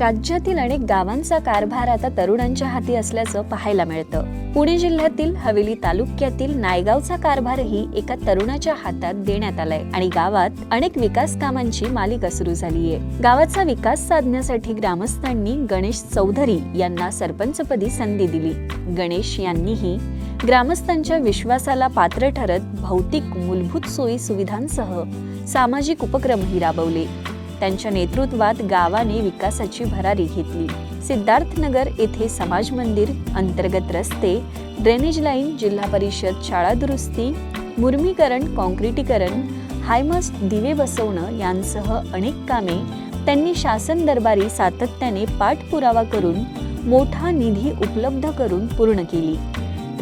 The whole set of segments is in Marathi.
राज्यातील अनेक गावांचा कारभार आता तरुणांच्या हाती असल्याचं पाहायला मिळतं. पुणे जिल्ह्यातील हवेली तालुक्यातील नायगावचा कारभारही एका तरुणाच्या हातात देण्यात आलाय आणि गावात अनेक विकास कामांची मालिका सुरू झालीय. गावाचा विकास साधण्यासाठी ग्रामस्थांनी गणेश चौधरी यांना सरपंचपदी संधी दिली. गणेश यांनीही ग्रामस्थांच्या विश्वासाला पात्र ठरत भौतिक मूलभूत सोयी सुविधांसह सामाजिक उपक्रमही राबवले. त्यांच्या नेतृत्वात गावाने विकासाची भरारी घेतली. सिद्धार्थनगर येथे समाज मंदिर अंतर्गत रस्ते ड्रेनेज लाईन जिल्हा परिषद शाळा दुरुस्ती मुर्मीकरण कॉन्क्रिटीकरण हायमस्ट दिवे बसवणं यांसह अनेक कामे त्यांनी शासन दरबारी सातत्याने पाठपुरावा करून मोठा निधी उपलब्ध करून पूर्ण केली.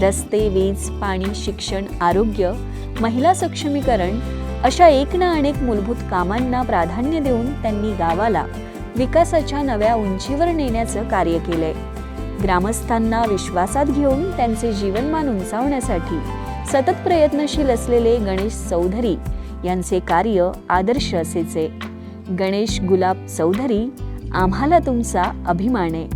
रस्ते वीज पाणी शिक्षण आरोग्य महिला सक्षमीकरण अशा एक ना अनेक मूलभूत कामांना प्राधान्य देऊन त्यांनी गावाला विकासाच्या नव्या उंचीवर नेण्याचं कार्य केलंय. ग्रामस्थांना विश्वासात घेऊन त्यांचे जीवनमान उंचावण्यासाठी सतत प्रयत्नशील असलेले गणेश चौधरी यांचे कार्य आदर्श असेचे. गणेश गुलाब चौधरी आम्हाला तुमचा अभिमान आहे.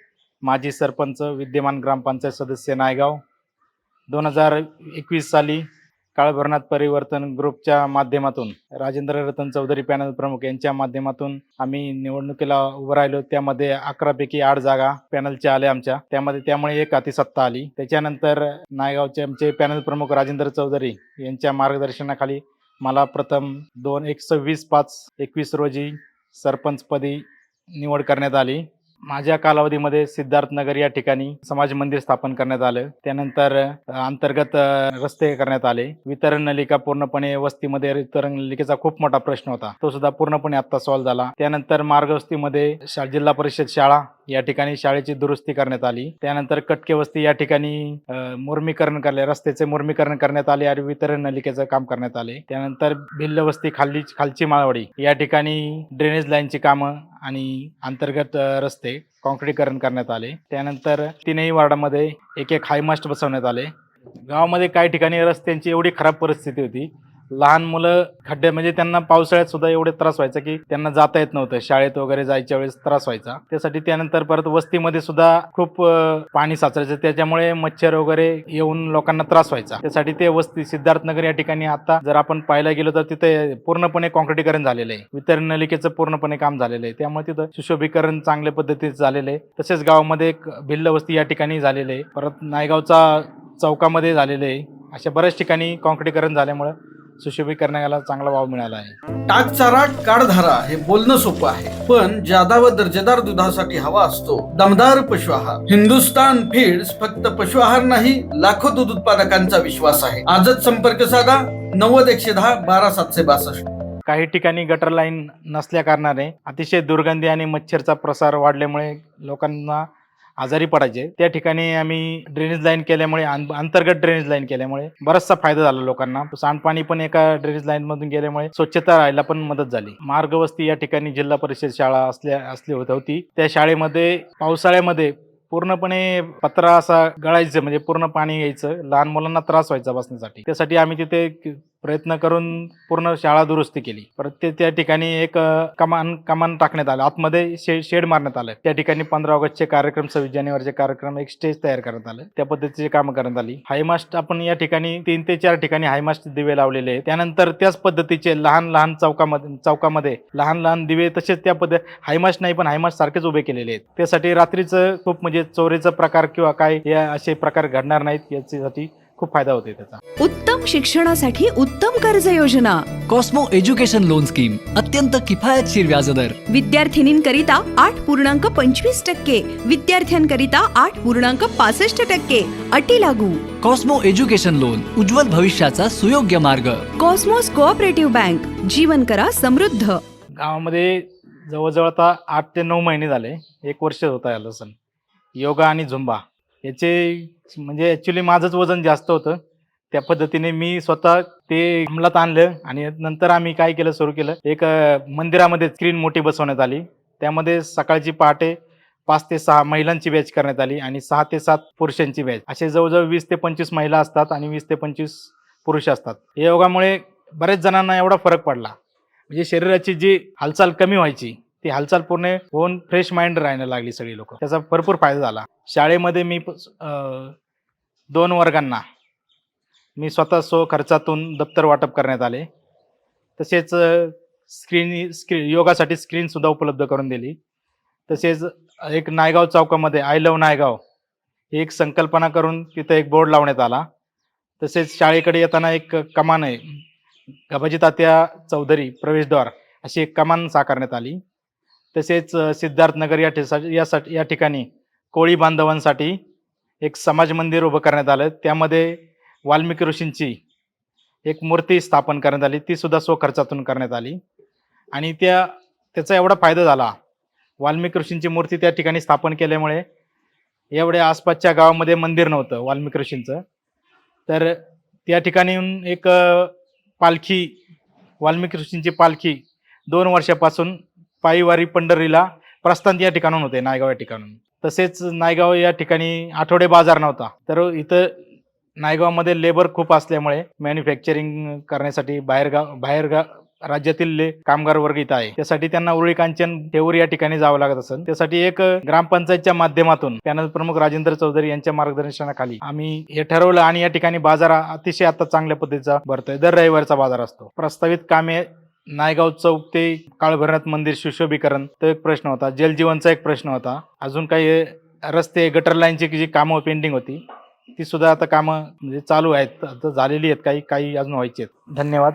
माजी सरपंच विद्यमान ग्रामपंचायत सदस्य नायगाव. दोन हजार एकवीस साली काळभरणात परिवर्तन ग्रुपच्या माध्यमातून राजेंद्र रतन चौधरी पॅनल प्रमुख यांच्या माध्यमातून आम्ही निवडणुकीला उभं राहिलो. त्यामध्ये अकरापैकी आठ जागा पॅनलच्या आल्या आमच्या. त्यामध्ये त्यामुळे एक अतिसत्ता आली. त्याच्यानंतर नायगावचे आमचे पॅनल प्रमुख राजेंद्र चौधरी यांच्या मार्गदर्शनाखाली मला प्रथम दोन एक सव्वीस पाच एकवीस रोजी सरपंचपदी निवड करण्यात आली. माझ्या कालावधीमध्ये सिद्धार्थनगर या ठिकाणी समाज मंदिर स्थापन करण्यात आलं. त्यानंतर अंतर्गत रस्ते करण्यात आले. वितरण नलिका पूर्णपणे वस्तीमध्ये वितरण नलिकेचा खूप मोठा प्रश्न होता. तो सुद्धा पूर्णपणे आता सॉल्व्ह झाला. त्यानंतर मार्गवस्तीमध्ये शा जिल्हा परिषद शाळा या ठिकाणी शाळेची दुरुस्ती करण्यात आली. त्यानंतर कटके वस्ती या ठिकाणी मुर्मीकरण करले रस्त्याचे मुर्मीकरण करण्यात आले आणि वितरण नलिकेचं काम करण्यात आले. त्यानंतर भिल्ल वस्ती खाली खालची माळवाडी या ठिकाणी ड्रेनेज लाईनची कामं आणि अंतर्गत रस्ते कॉन्क्रीटीकरण करण्यात आले. त्यानंतर तीनही वार्डामध्ये एक एक हायमास्ट बसवण्यात आले. गावामध्ये काही ठिकाणी रस्त्यांची एवढी खराब परिस्थिती होती लहान मुलं खड्डे म्हणजे त्यांना पावसाळ्यात सुद्धा एवढे त्रास व्हायचा की त्यांना जाता येत नव्हतं. शाळेत वगैरे जायच्या वेळेस त्रास व्हायचा. त्यासाठी त्यानंतर परत वस्तीमध्ये सुद्धा खूप पाणी साचरायचं त्याच्यामुळे मच्छर वगैरे येऊन लोकांना त्रास व्हायचा. त्यासाठी ते वस्ती सिद्धार्थनगर या ठिकाणी आता जर आपण पाहायला गेलो तर तिथे पूर्णपणे कॉन्क्रिटीकरण झालेलं आहे. वितरण नलिकेचं पूर्णपणे काम झालेलं आहे. त्यामुळे तिथं सुशोभीकरण चांगल्या पद्धतीचं झालेलं आहे. तसेच गावामध्ये एक भिल्ल वस्ती या ठिकाणी झालेलं आहे. परत नायगावचा चौकामध्ये झालेलं आहे. अशा बऱ्याच ठिकाणी कॉन्क्रिटीकरण झाल्यामुळं सुशोभीकरणाला चांगला वाव मिळाला आहे. टाक चारा काढधारा हे बोलणं सोपं आहे. पण जादा व दर्जेदार दुधासाठी हवा असतो दमदार पशु आहार हिंदुस्तान फीड्स फक्त पशु आहार नाही लाखो दूध उत्पादकांचा विश्वास आहे. आजच संपर्क साधा नव्वद एकशे दहा बारा सातशे बासष्ट. काही ठिकाणी गटर लाईन नसल्या कारणाने अतिशय दुर्गंधी आणि मच्छरचा प्रसार वाढल्यामुळे लोकांना आजारी पडायचे. त्या ठिकाणी आम्ही ड्रेनेज लाईन केल्यामुळे अंतर्गत ड्रेनेज लाईन केल्यामुळे बराचसा फायदा झाला लोकांना. सांडपाणी पण एका ड्रेनेज लाईन मधून गेल्यामुळे स्वच्छता राहायला पण मदत झाली. मार्गवस्ती या ठिकाणी जिल्हा परिषद शाळा असल्या असली होत होती. त्या शाळेमध्ये पावसाळ्यामध्ये पूर्णपणे पत्रा असा गळायचं म्हणजे पूर्ण पाणी यायचं. लहान मुलांना त्रास व्हायचा बसण्यासाठी. त्यासाठी आम्ही तिथे प्रयत्न करून पूर्ण शाळा दुरुस्ती केली. परत ते त्या ठिकाणी एक कमान कमान टाकण्यात आलं. आतमध्ये शे शेड मारण्यात आलं. त्या ठिकाणी पंधरा ऑगस्टचे कार्यक्रम सव्वीस जानेवारीचे कार्यक्रम एक स्टेज तयार करण्यात आलं. त्या पद्धतीचे कामं करण्यात आली. हायमास्ट आपण या ठिकाणी तीन ते चार ठिकाणी हायमास्ट दिवे लावलेले आहे त्यानंतर त्याच पद्धतीचे लहान लहान चौकामध्ये चौकामध्ये लहान लहान दिवे तसेच त्या पद्धत हायमास्ट नाही पण हायमास्ट सारखेच उभे केलेले आहेत. त्यासाठी रात्रीचं खूप म्हणजे चोरीचा प्रकार किंवा काय या असे प्रकार घडणार नाहीत याच्यासाठी खूप फायदा होते त्याचा. उत्तम शिक्षणासाठी उत्तम कर्ज योजना. कॉस्मो एज्युकेशन लोन स्कीम अत्यंत किफायतशीर व्याजदर. विद्यार्थिनींकरिता आठ पूर्णांक पंचवीस टक्के विद्यार्थ्यांकरिता आठ पूर्णांक पासष्ट टक्के अटी लागू. कॉस्मो एज्युकेशन लोन उज्ज्वल भविष्याचा सुयोग्य मार्ग. कॉस्मोस कोऑपरेटिव्ह बँक जीवन करा समृद्ध. गावामध्ये जवळजवळ आता आठ ते नऊ महिने झाले एक वर्ष होत आहे आलं सण. योगा आणि झुंबा. याचे म्हणजे ॲक्च्युली माझंच वजन जास्त होतं. त्या पद्धतीने मी स्वतः ते अंमलात आणलं आणि नंतर आम्ही काय केलं सुरू केलं. एक मंदिरामध्ये स्क्रीन मोठी बसवण्यात आली. त्यामध्ये सकाळची पहाटे पाच ते सहा महिलांची बॅच करण्यात आली आणि सहा ते सात पुरुषांची बॅच असे जवळजवळ वीस ते पंचवीस महिला असतात आणि वीस ते पंचवीस पुरुष असतात. या योगामुळे बऱ्याच जणांना एवढा फरक पडला. म्हणजे शरीराची जी हालचाल कमी व्हायची ती हालचाल पूर्ण होऊन फ्रेश माइंड राहायला लागली सगळी लोक. त्याचा भरपूर फायदा झाला. शाळेमध्ये मी प- दोन वर्गांना मी स्वतः स्व खर्चातून दप्तर वाटप करण्यात आले. तसेच स्क्रीन स्क्रीन योगासाठी स्क्रीनसुद्धा उपलब्ध करून दिली. तसेच एक नायगाव चौकामध्ये आय लव नायगाव ही एक संकल्पना करून तिथं एक बोर्ड लावण्यात आला. तसेच शाळेकडे येताना एक कमान आहे गबाजी तात्या चौधरी प्रवेशद्वार अशी एक कमान साकारण्यात आली. तसेच सिद्धार्थनगर या ठिकाणी यासाठी या ठिकाणी कोळी बांधवांसाठी एक समाज मंदिर उभं करण्यात आलं. त्यामध्ये वाल्मिकी ऋषींची एक मूर्ती स्थापन करण्यात आली. ती सुद्धा स्वखर्चातून करण्यात आली. आणि त्या त्याचा एवढा फायदा झाला. वाल्मिकी ऋषींची मूर्ती त्या ठिकाणी स्थापन केल्यामुळे एवढ्या आसपासच्या गावामध्ये मंदिर नव्हतं वाल्मिकी ऋषींचं. तर त्या ठिकाणी एक पालखी वाल्मिकी ऋषींची पालखी दोन वर्षापासून पायीवारी पंढरीला प्रस्थान या ठिकाणून होते नायगाव या ठिकाणून तसेच नायगाव या ठिकाणी आठवडे बाजार नव्हता. तर इथं नायगावमध्ये लेबर खूप असल्यामुळे मॅन्युफॅक्चरिंग करण्यासाठी बाहेरगाव बाहेरगाव राज्यातील ले- कामगार वर्ग इथं आहे. त्यासाठी त्यांना उरळी कांचन ठेवूर या ठिकाणी जावं लागत असेल. त्यासाठी एक ग्रामपंचायतच्या माध्यमातून पॅनल प्रमुख राजेंद्र चौधरी यांच्या मार्गदर्शनाखाली आम्ही हे ठरवलं आणि या ठिकाणी बाजार अतिशय आता चांगल्या पद्धतीचा भरतोय. दर रविवारचा बाजार असतो. प्रस्तावित कामे नायगाव चौक ते काळभैरनाथ मंदिर सुशोभीकरण तो एक प्रश्न होता. जलजीवनचा एक प्रश्न होता. अजून काही रस्ते गटर लाईनची जी कामं पेंडिंग होती ती सुद्धा आता कामं म्हणजे चालू आहेत. आता झालेली आहेत काही काही अजून व्हायची आहेत. धन्यवाद.